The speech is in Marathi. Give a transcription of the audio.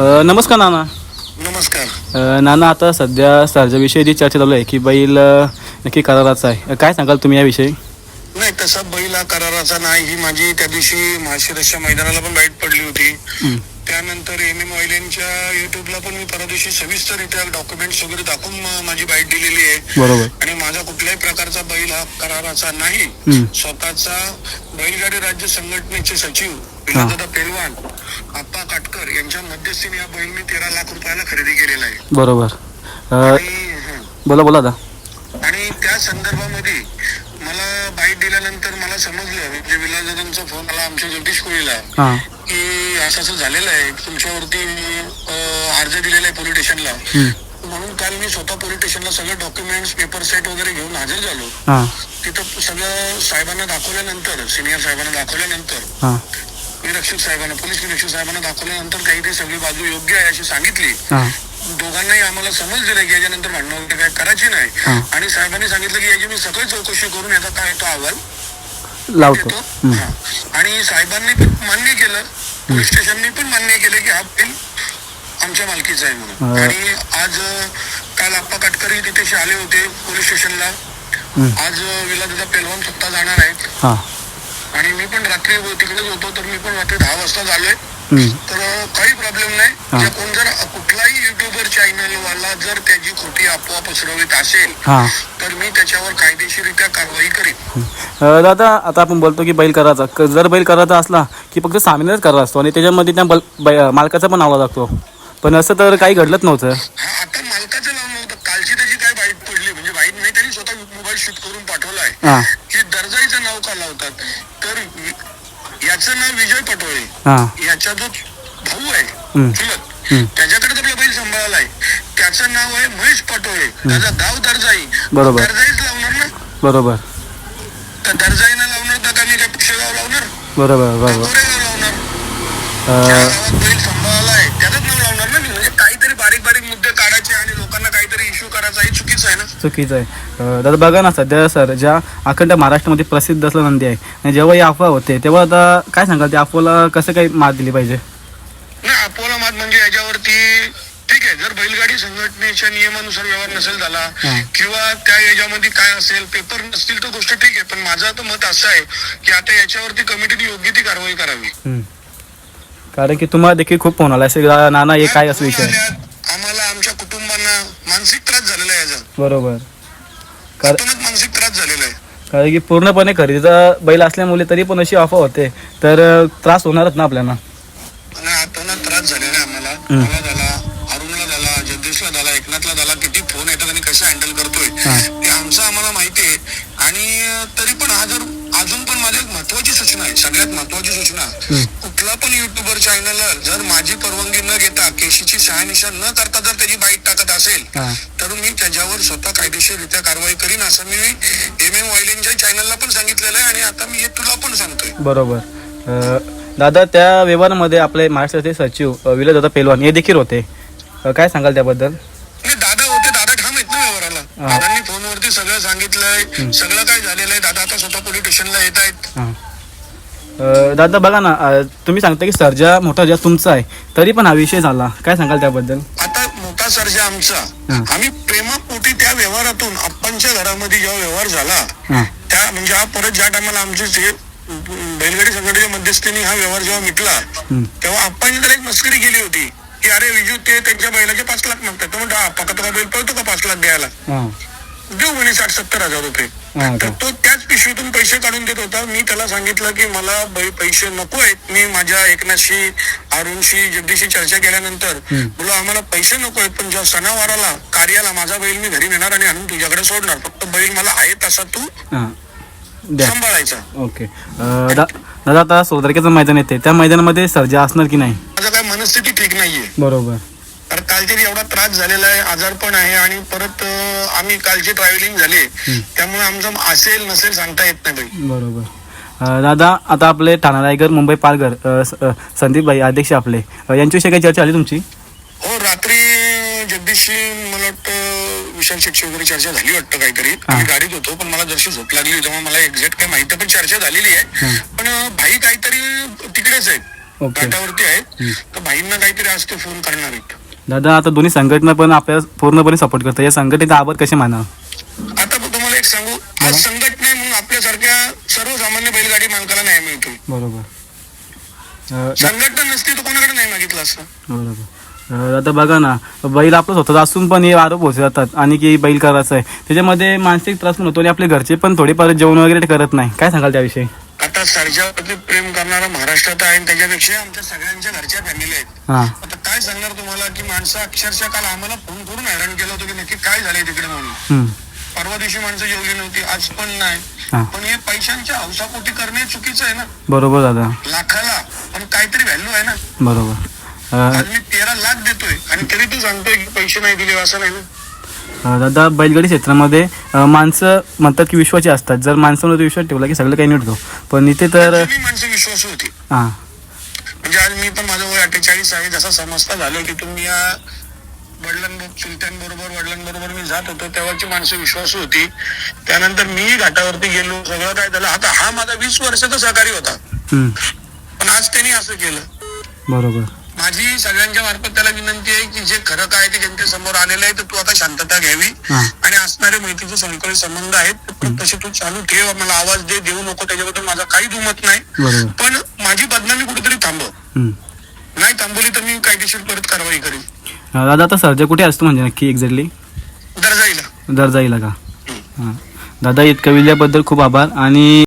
अ, नमस्कार नाना. नमस्कार. अ, नाना आता सध्या सर्जाविषयी जी चर्चा चालू आहे की बैल अ, नक्की कराराचा आहे. काय सांगाल तुम्ही याविषयी? नाही तसा बैल हा कराराचा नाही. ही माझी त्या दिवशी माशिरसच्या मैदानाला पण बाईट पडली होती. हं. त्यानंतर एम एम ऑइलेनच्या युट्यूबला पण मी परवा दिवशी सविस्तररित्या डॉक्युमेंट्स वगैरे दाखवून म- माझी बाईट दिलेली आहे. बरोबर. आणि माझा कुठल्याही प्रकारचा बैल हा कराराचा नाही. हं. स्वतःचा बैलगाडी राज्य संघटनेचे सचिव विलासदादा पेलवान आप्पा काटकर यांच्या मध्यस्थीने हा बैल मी तेरा लाख रुपयाला खरेदी केलेला आहे. बरोबर. अ, आणि हं. बोला बोला आता आणि त्या संदर्भामध्ये मला बाईट दिल्यानंतर मला समजलं म्हणजे विलासदादांचा फोन आला आमच्या जगदीश कोळीला हां. की असं असं झालेलं आहे तुमच्यावरती मी अं, अर्ज दिलेला आहे पोलीस स्टेशनला. म्हणून काल मी स्वतः पोलीस स्टेशनला सगळे डॉक्युमेंट्स पेपर सेट वगैरे घेऊन हजर झालो. हां. तिथं सगळं साहेबांना दाखवल्यानंतर सिनियर साहेबांना दाखवल्यानंतर हां. निरीक्षक साहेबांना पोलीस निरीक्षक साहेबांना दाखवल्यानंतर काही ते सगळी बाजू योग्य आहे अशी सांगितली. दोघांनाही आम्हाला समज दिलं की याच्यानंतर भांडणं वगैरे काय करायची नाही. आणि साहेबांनी सांगितलं की याची मी सगळी चौकशी करून याचा काय तो अहवाल लावतो. आणि साहेबांनी पण मान्य केलं. पोलीस स्टेशननी पण मान्य केलं की हा बिल आमच्या मालकीचा आहे म्हणून. आणि आज काल आप्पा काटकरी तिथे आले होते पोलीस स्टेशनला. आज विलादादा पेलवान स्वतः जाणार आहेत. आणि मी पण रात्री तिकडेच होतो तर मी पण रात्री दहा वाजता झालोय. तर काही प्रॉब्लेम नाही. कोण जर कुठलाही युट्यूबर चॅनल वाला जर त्याची खोटी अफवा पसरवित असेल हां. तर मी त्याच्यावर कायदेशीररित्या कारवाई करीन. दादा आता आपण बोलतो की बैल करायचा जर बैल करायचा असला की फक्त सामीनच करार असतो आणि त्याच्यामध्ये त्या मालकाचा पण नाव लागतो. पण असं तर काही घडलंच नव्हतं हा आता मालकाचं नाव नव्हतं कालची त्याची काय वाईट पडली म्हणजे वाईट नाही त्यांनी स्वतः मोबाईल शूट हां. की दर्जाईचं नाव का लावतात? तर याचं नाव विजय पटोळे. याचा जो भाऊ आहे. चुलत. त्याच्याकडे आपला बैल सांभाळायला आहे त्याचं नाव आहे महेश पटोळे. त्याचा गाव दर्जाई. बरोबर. दर्जाईच लावणार ना? बरोबर. तर दर्जाईनं लावणार तर का मी काय पुक्षेगाव लावणार? बरोबर बरोबर. लावणार. गावात बैल सांभाळायला आहे त्याचंच नाव लावणार ना मी म्हणजे काहीतरी बारीक बारीक मुद्दे काढायचे आणि लोकांना काहीतरी इश्यू करायचा हे चुकीचं आहे दादा बघा ना सध्या सर ज्या अखंड महाराष्ट्रामध्ये प्रसिद्ध असलं नंदी आहे आणि जेव्हा ही अफवा होते तेव्हा आता काय सांगाल त्या अफवाला कसं काही मात दिली पाहिजे अपोला मात म्हणजे याच्यावरती ठीक आहे जर बैलगाडी संघटनेच्या नियमानुसार व्यवहार नसेल झाला. किंवा त्या याच्यामध्ये काय असेल पेपर नसतील तर गोष्ट ठीक आहे पण माझं तर मत असं आहे की आता याच्यावरती कमिटीने योग्य ती कारवाई करावी. कारण की तुम्हाला देखील खूप फोन आला असेल "दा- नाना हे काय असं विषय आहे?" आल्यात, आम्हाला आमच्या कुटुंबांना मानसिक त्रास झालेला आहे याचा बरोबर. कार अतोनात मानसिक त्रास झालेला आहे. कारण की पूर्णपणे खरेदीचा बैल असल्यामुळे तरी पण अशी अफवा होते. तर अ, त्रास होणारच ना आपल्याला. आणि अतोनात त्रास झालेला आहे आम्हाला. हम्म. मला झाला अरुणला झाला जगदीशला झाला एकनाथला झाला किती फोन येतात आणि कसं हँडल करतोय. हा. आमचं आम्हाला माहिती आहे. आणि अं, तरी पण हा जर अजून पण माझी एक महत्वाची सूचना आहे. सगळ्यात महत्वाची सूचना. कुठला पण युट्यूबर चॅनल जर माझी परवानगी न घेता केशीची शहानिशा न करता जर त्याची बाईट टाकत असेल. तर मी त्याच्यावर स्वतः कायदेशीररित्या कारवाई करीन असं मी एम एम ऑइलिंगच्या चॅनलला पण सांगितलेलं आहे आणि आता मी हे तुला पण सांगतोय. बरोबर. दादा त्या व्यवहारामध्ये आपले महाराष्ट्राचे सचिव अ, विलास दादा पेलवान हे देखील होते. काय सांगाल त्याबद्दल? दादा होते दादा ठाम आहेत ना व्यवहाराला. फोनवरती सगळं सांगितलंय. सगळं काय झालेलं आहे. दादा आता स्वतः पोलीस स्टेशनला येत आहेत. हां. अ, दादा बघा ना अ, तुम्ही सांगता की सर्जा मोठा ज्या तुमचा आहे तरी पण हा विषय झाला. काय सांगाल त्याबद्दल? आता मोठा सर्जा आमचा. आम्ही प्रेमापोटी त्या व्यवहारातून आप्पांच्या घरामध्ये जेव्हा व्यवहार झाला हां. त्या म्हणजे हा परत ज्या टायमाला आमचे जे बैलगाडी संघटनेच्या मध्यस्थीने हा व्यवहार जेव्हा मिटला. तेव्हा आप्पांनी तर एक मस्करी केली होती की अरे विजू ते त्यांच्या बैलाचे पाच लाख मागतात तर म्हणतो आप्पा का तुला बैल पळतो का पाच लाख द्यायला? हां. देऊ म्हणे साठ सत्तर हजार रुपये हां तर का? तो त्याच पिशवीतून पैसे काढून देत होता. मी त्याला सांगितलं की मला बै- पैसे नको आहेत. मी माझ्या एकनाथशी अरुणशी जगदीशी चर्चा केल्यानंतर. बोला आम्हाला पैसे नको आहेत पण जेव्हा सणावाराला कार्याला माझा बैल मी घरी नेणार आणि आणून तुझ्याकडे सोडणार. फक्त बैल मला आहे तसा तू हां. द्या. सांभाळायचा. ओके. अ, दा दादा आता सोदरकेचं मैदान येते? त्या मैदानामध्ये सर्जा असणार की नाही? माझं काय मनस्थिती ठीक नाहीये. बरोबर. कारण कालचे एवढा त्रास झालेला आहे आजार पण आहे आणि परत आम्ही कालची ट्रॅव्हलिंग झाली. त्यामुळे आमचं असेल नसेल सांगता येत नाही बरोबर. दादा आता आपले ठाणा रायगड मुंबई पालघर संदीप भाई अध्यक्ष आपले. यांच्याविषयी काही चर्चा आली तुमची? हो रात्री जगदीशशी मला वाटतं विशाल शेट्टी वगैरे चर्चा झाली वाटतं काहीतरी. मी गाडीत होतो पण मला जशी झोप लागली तेव्हा मला एक्झॅक्ट काही माहिती पण चर्चा झालेली आहे. पण भाई काहीतरी तिकडेच आहेत. ओके. घाटावरती आहेत. तर भाईंना काहीतरी आज ते फोन करणार आहेत. दादा आता दोन्ही संघटना पण आपल्याला पूर्णपणे सपोर्ट करतात. या संघटनेचा आभार कसे माना आता तुम्हाला एक सांगू. आज संघटना म्हणून आपल्यासारख्या सर्वसामान्य बैलगाडी मालकाला न्याय मिळतोय. बरोबर. अं, दा- संघटना नसती तर कोणाकडे नाही मागितलं असतं? बरोबर. अं, आता बघा ना बैल आपलं स्वतःचा असून पण हे आरोप होत जातात आणि की बैल करायचं आहे. त्याच्यामध्ये मानसिक त्रास पण होतो आणि आपले घरचे पण थोडेफार जेवण वगैरे करत नाही. काय सांगाल त्याविषयी? आता सर्जावरती प्रेम करणारा महाराष्ट्रात आहे आणि त्याच्यापेक्षा आमच्या सगळ्यांच्या घरच्या फॅमिली आहेत. हां. आता काय सांगणार तुम्हाला की माणसं अक्षरशः काल आम्हाला फोन करून हैराण केलं होतं की नक्की काय झालंय तिकडे म्हणून. हम्म. परवा दिवशी माणसं जेवली नव्हती आज पण नाही. हा. पण हे पैशांच्या हौसापोटी करणे चुकीचं आहे ना. बरोबर दादा. लाखाला पण काहीतरी व्हॅल्यू आहे ना. बरोबर. अं, आज मी तेरा लाख देतोय आणि तरी तू सांगतोय की पैसे नाही दिले असं नाही ना. दादा बैलगाडी क्षेत्रामध्ये माणसं म्हणतात की विश्वाची असतात. जर माणसांवर विश्वास ठेवला की सगळं काही नीट पण इथे तर माणसं विश्वासू होती. हां. म्हणजे आज मी पण माझं वय अठ्ठेचाळीस आहे. जसा समजता झालं की तुम्ही या वडिलांबरोबर चुलत्यांबरोबर वडिलांबरोबर मी जात होतो तेव्हाची माणसं विश्वासू होती. त्यानंतर मी घाटावरती गेलो. सगळं काय झालं? आता हा माझा वीस वर्षाचा सहकारी होता. पण आज त्यांनी असं केलं. बरोबर. माझी सगळ्यांच्या मार्फत त्याला विनंती आहे की जे खरं काय ते त्यांच्यासमोर आलेलं आहे तर तू आता शांतता घ्यावी. आणि असणारे मैत्रीचे संकळी संबंध आहेत. तसे तू चालू ठेव मला आवाज दे देऊ नको त्याच्याबद्दल माझा काही दुमत नाही. पण माझी बदनामी कुठेतरी थांबव. नाही थांबवली तर मी कायदेशीर परत कारवाई करेन. दादा आता सर्जा कुठे असतो म्हणजे नक्की एक्झॅक्टली दर्जाईला. दर्जाईला का? दादा इतकं विल्याबद्दल खूप आभार आणि